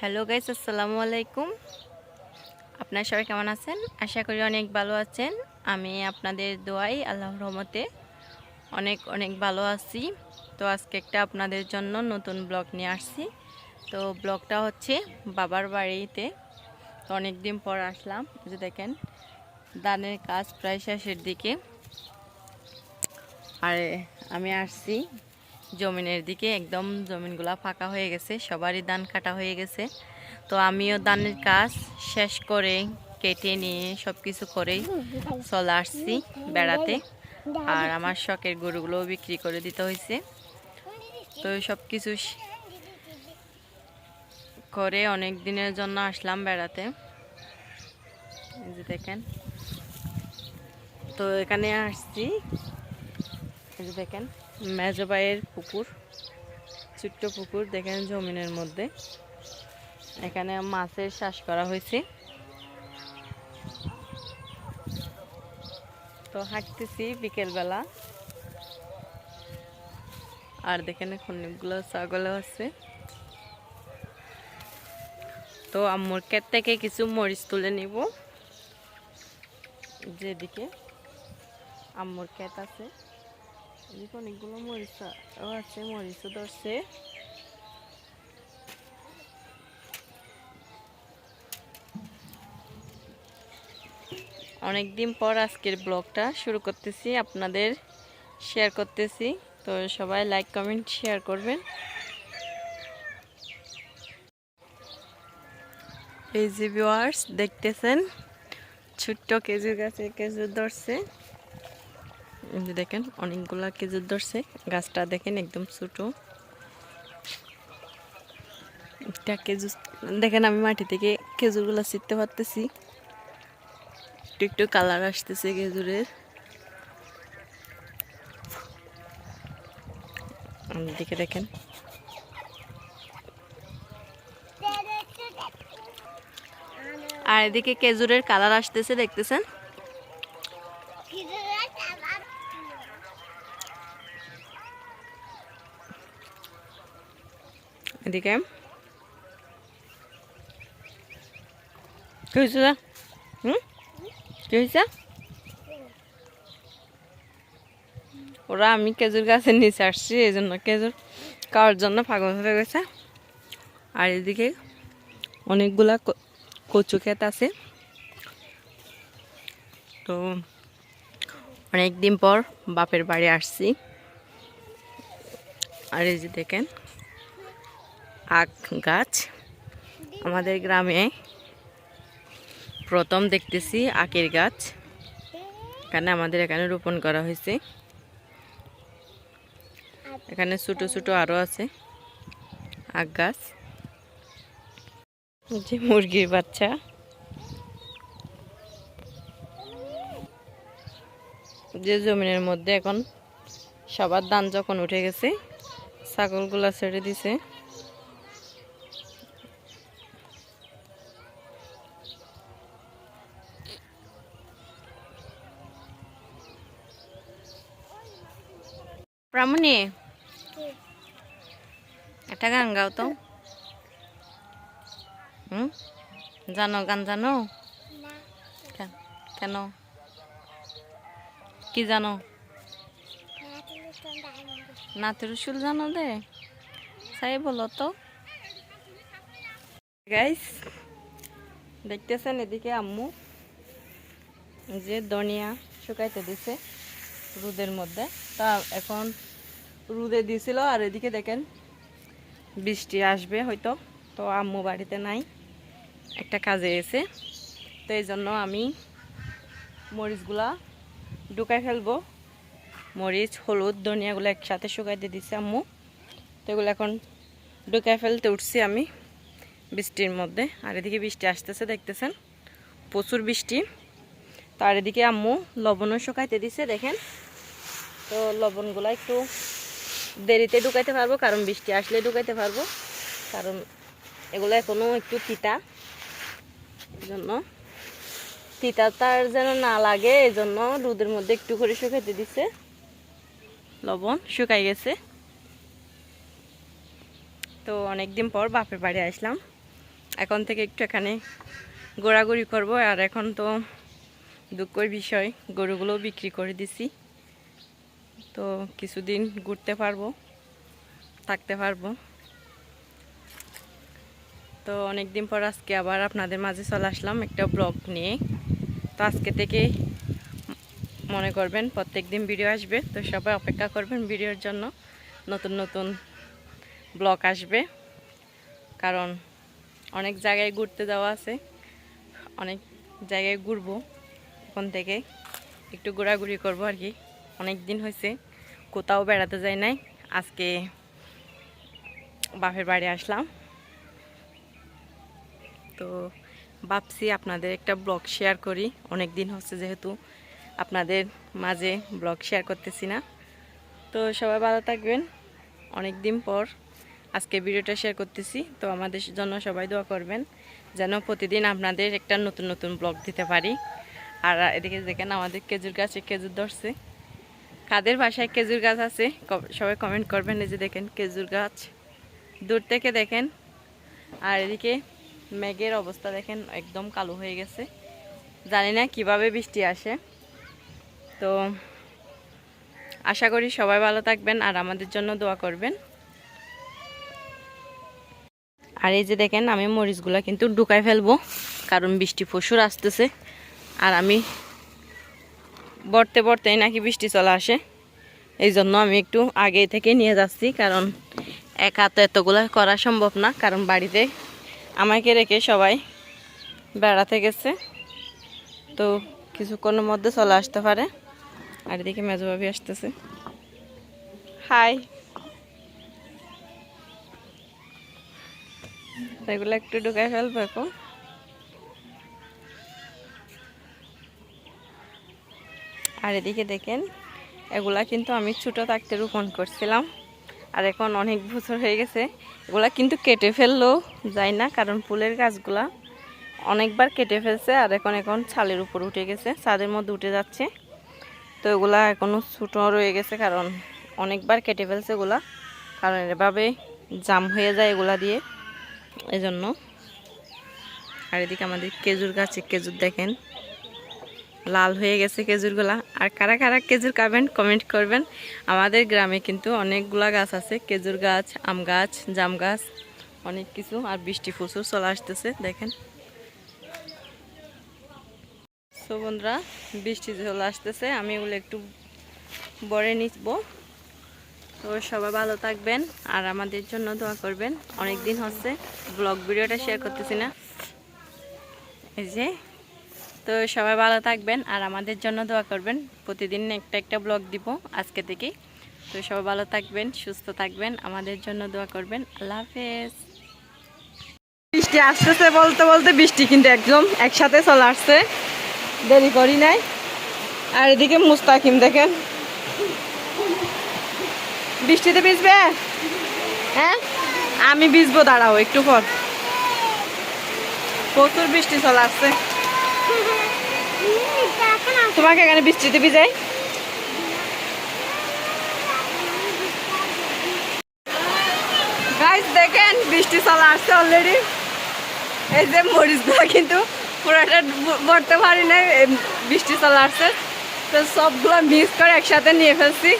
Hello guys আসসালামু আলাইকুম। আপনার সবাই কেমন আছেন? আশা করি অনেক ভালো আছেন। আমি আপনাদের দোয়াই আল্লাহ রহমতে অনেক অনেক ভালো আছি। তো আজকে একটা আপনাদের জন্য নতুন ব্লগ নিয়ে আসছি। তো ব্লগটা হচ্ছে বাবার বাড়িতে। তো অনেক দিন পর আসলাম যে দেখেন দানের কাজ প্রায় শেষের দিকে। আর আমি আসছি জমিনের দিকে একদম জমিনগুলা ফাঁকা হয়ে গেছে, সবারই ধান কাটা হয়ে গেছে। তো আমিও ধানের কাজ শেষ করে কেটে নিয়ে সব কিছু করেই চলে আসছি বেড়াতে। আর আমার শখের গরুগুলোও বিক্রি করে দিতে হয়েছে। তো সব কিছু করে অনেক দিনের জন্য আসলাম বেড়াতে। দেখেন। তো এখানে আসছি। দেখেন। মেজবাইয়ের পুকুর, ছোট্ট পুকুর দেখেন জমিনের মধ্যে। এখানে মাছের চাষ করা হয়েছে। তো হাঁটতেছি বিকেলবেলা। আর দেখেন অনেকগুলো ছাগলও আছে। তো আম্মুর ক্ষেত থেকে কিছু মরিচ তুলে নিব। যেদিকে আম্মুর ক্ষেত আছে। এদিকে অনেকগুলো মরিচ আছে, মরিচও ধরছে। অনেকদিন পর আজকের ব্লগটা শুরু করতেছি, আপনাদের শেয়ার করতেছি। তো সবাই লাইক কমেন্ট শেয়ার করবেন। এই যে ভিউয়ার্স দেখতেছেন? ছোট্ট কেজুর গাছে কেজুর ধরছে। দেখেন, অনেকগুলা খেজুর ধরছে। গাছটা দেখেন একদম ছোট। একটা খেজুর, দেখেন আমি মাটি থেকে খেজুরগুলো ছিটতে পারতেছি। একটু একটু কালার আসতেছে খেজুরের। দিকে দেখেন। আর এদিকে খেজুরের কালার আসতেছে, দেখতেছেন? এদিকে। কি হয়েছে কি হয়েছে ওরা আমি খেজুর গাছের নিচে আসছি, এই জন্য খেজুর খাওয়ার জন্য পাগল হয়ে গেছে। আর এদিকে অনেকগুলা কচু ক্ষেত আছে। তো অনেক দিন পর বাপের বাড়ি আসছি। আর এই যে দেখেন আখ গাছ আমাদের গ্রামে প্রথম দেখতেছি আখের গাছ। এখানে আমাদের এখানে রোপণ করা হয়েছে। এখানে ছোট ছোট আরও আছে আখ গাছ। যে মুরগির বাচ্চা। যে জমিনের মধ্যে এখন সবার ধান যখন উঠে গেছে, ছাগলগুলা ছেড়ে দিছে। প্রামণি একটা গান গাও তো। হুম? জানো গান জানো? কেন- কেন? কি জানো? নাতের উসুল জানো দে। সাই বলো তো। গাইস দেখতেছেন এদিকে আম্মু? যে দনিয়া শুকাইতে দিছে রোদের মধ্যে। তা এখন রোদে দিছিল আর এদিকে দেখেন বৃষ্টি আসবে হয়তো, তো আম্মু বাড়িতে নাই, একটা কাজে এসে তো এই জন্য আমি মরিচগুলা ঢুকাই ফেলব। মরিচ, হলুদ, ধনিয়াগুলো একসাথে শুকাইতে দিছে আম্মু। তো এগুলো এখন ঢুকাই ফেলতে উঠছি আমি বৃষ্টির মধ্যে। আর এদিকে বৃষ্টি আসতেছে, দেখতেছেন? প্রচুর বৃষ্টি। তো আর এদিকে আম্মু লবণও শুকাইতে দিছে, দেখেন? তো লবণগুলো একটু দেরিতে ঢুকাইতে পারব, কারণ বৃষ্টি আসলে ঢুকাইতে পারব। কারণ এগুলো এখনও একটু তিতা। জন্য তিতা তার যেন না লাগে, এই জন্য রোদের মধ্যে একটু করে শুকাইতে দিছে। লবণ শুকাই গেছে। তো অনেক দিন পর বাপের বাড়ি আসলাম। এখন থেকে একটু এখানে ঘোরাঘুরি করব, আর এখন তো দুঃখের বিষয়, গরুগুলো বিক্রি করে দিছি। তো কিছুদিন ঘুরতে পারব, থাকতে পারব। তো অনেক দিন পর আজকে আবার আপনাদের মাঝে চলে আসলাম একটা ব্লগ নিয়ে। তো আজকে থেকে মনে করবেন প্রত্যেক দিন ভিডিও আসবে, তো সবাই অপেক্ষা করবেন ভিডিওর জন্য। নতুন নতুন ব্লগ আসবে, কারণ অনেক জায়গায় ঘুরতে যাওয়া আছে, অনেক জায়গায় ঘুরবো। এখন থেকে একটু ঘোরাঘুরি করব আর কি। অনেক দিন হয়েছে কোথাও বেড়াতে যাই নাই। আজকে বাপের বাড়ি আসলাম। তো ভাবছি আপনাদের একটা ব্লগ শেয়ার করি। অনেক দিন হচ্ছে যেহেতু আপনাদের মাঝে ব্লগ শেয়ার করতেছি না। তো সবাই ভালো থাকবেন। অনেক দিন পর আজকে ভিডিওটা শেয়ার করতেছি। তো আমাদের জন্য সবাই দোয়া করবেন, যেন প্রতিদিন আপনাদের একটা নতুন নতুন ব্লগ দিতে পারি। আর এদিকে দেখেন আমাদের খেজুর গাছে খেজুর ধরছে। কাদের বাসায় খেজুর গাছ আছে? সবাই কমেন্ট করবেন, এই যে দেখেন খেজুর গাছ। দূর থেকে দেখেন। আর এদিকে মেঘের অবস্থা দেখেন একদম কালো হয়ে গেছে। জানি না কীভাবে বৃষ্টি আসে। তো আশা করি সবাই ভালো থাকবেন আর আমাদের জন্য দোয়া করবেন। আর এই যে দেখেন আমি মরিচগুলো কিন্তু ঢুকাই ফেলব, কারণ বৃষ্টি প্রচুর আসতেছে। আর আমি বর্তে বর্তেই নাকি বৃষ্টি চলে আসে। এই জন্য আমি একটু আগে থেকে নিয়ে যাচ্ছি, কারণ এক হাতে এতগুলো করা সম্ভব না, কারণ বাড়িতে আমাকে রেখে সবাই বেড়াতে গেছে। তো কিছুক্ষণের মধ্যে চলে আসতে পারে। আর এদিকে মেজবাবি আসতেছে। হাই। এগুলো একটু ঢুকাই ফেলব এখন আর এদিকে দেখেন, এগুলা কিন্তু আমি ছোটো থাকতে রোপণ করছিলাম। আর এখন অনেক বছর হয়ে গেছে, এগুলা কিন্তু কেটে ফেললেও যায় না, কারণ ফুলের গাছগুলা অনেকবার কেটে ফেলছে আর এখন এখন ছালের উপর উঠে গেছে, ছাদের মধ্যে উঠে যাচ্ছে। তো এগুলা এখনও ছোটো রয়ে গেছে, কারণ অনেকবার কেটে ফেলছে এগুলা, কারণ এভাবে জাম হয়ে যায় এগুলা দিয়ে। এই জন্য আর এদিকে আমাদের খেজুর গাছে খেজুর দেখেন লাল হয়ে গেছে খেজুরগুলা। আর কারা কারা খেজুর খাবেন কমেন্ট করবেন। আমাদের গ্রামে কিন্তু অনেকগুলা গাছ আছে, খেজুর গাছ, আম গাছ, জাম গাছ, অনেক কিছু। আর বৃষ্টি প্রচুর চলে আসতেছে, দেখেন। সো বন্ধুরা, বৃষ্টি চলে আসতেছে, আমি ওগুলো একটু বড়ে নিচব। তো সবাই ভালো থাকবেন আর আমাদের জন্য দোয়া করবেন। অনেক দিন হচ্ছে ব্লগ ভিডিওটা শেয়ার করতেছি না। এই যে তো সবাই ভালো থাকবেন আর আমাদের জন্য দোয়া করবেন। প্রতিদিন একটা একটা ব্লগ দিব আজকে থেকে তো সবাই ভালো থাকবেন, সুস্থ থাকবেন, আমাদের জন্য দোয়া করবেন। আল্লাহ হাফেজ। বৃষ্টি আসতেছে বলতে বলতে বৃষ্টি কিন্তু একদম একসাথে চলে আসছে। দেরি করি নাই। আর এদিকে মুস্তাকিম দেখেন। বৃষ্টিতে ভিজবে? হ্যাঁ? আমি ভিজবো, দাঁড়াও একটু পর। প্রচুর বৃষ্টি চলে আসছে। তোমাকে এখানে বৃষ্টিতে ভিজাই গাইস দেখেন, বৃষ্টি চলে আসছে অলরেডি এই যে মরিচগুলো কিন্তু পুরোটা ভরতে পারি না বৃষ্টি চলে আসছে। তো সবগুলো মিক্স করে একসাথে নিয়ে ফেলছি।